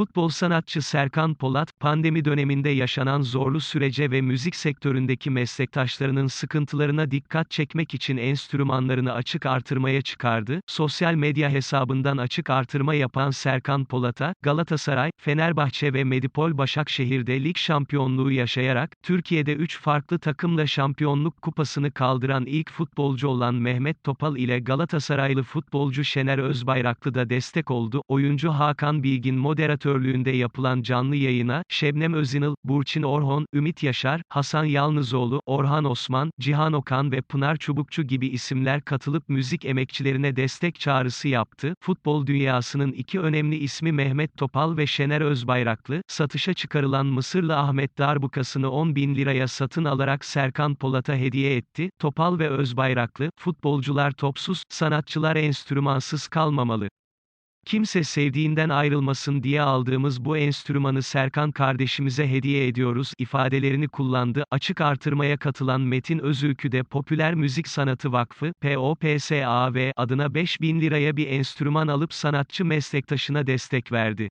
Futbol sanatçı Serkan Polat, pandemi döneminde yaşanan zorlu sürece ve müzik sektöründeki meslektaşlarının sıkıntılarına dikkat çekmek için enstrümanlarını açık artırmaya çıkardı. Sosyal medya hesabından açık artırma yapan Serkan Polat'a, Galatasaray, Fenerbahçe ve Medipol Başakşehir'de lig şampiyonluğu yaşayarak, Türkiye'de 3 farklı takımla şampiyonluk kupasını kaldıran ilk futbolcu olan Mehmet Topal ile Galatasaraylı futbolcu Şener Özbayraklı da destek oldu. Oyuncu Hakan Bilgin moderatör moderatörlüğünde yapılan canlı yayına, Şebnem Özinal, Burçin Orhon, Ümit Yaşar, Hasan Yalnızoğlu, Orhan Osman, Cihan Okan ve Pınar Çubukçu gibi isimler katılıp müzik emekçilerine destek çağrısı yaptı. Futbol dünyasının iki önemli ismi Mehmet Topal ve Şener Özbayraklı, satışa çıkarılan Mısırlı Ahmet Darbukasını 10 bin liraya satın alarak Serkan Polat'a hediye etti. Topal ve Özbayraklı, futbolcular topsuz, sanatçılar enstrümansız kalmamalı. Kimse sevdiğinden ayrılmasın diye aldığımız bu enstrümanı Serkan kardeşimize hediye ediyoruz ifadelerini kullandı. Açık artırmaya katılan Metin Özülkü de Popüler Müzik Sanatı Vakfı, POPSAV adına 5000 liraya bir enstrüman alıp sanatçı meslektaşına destek verdi.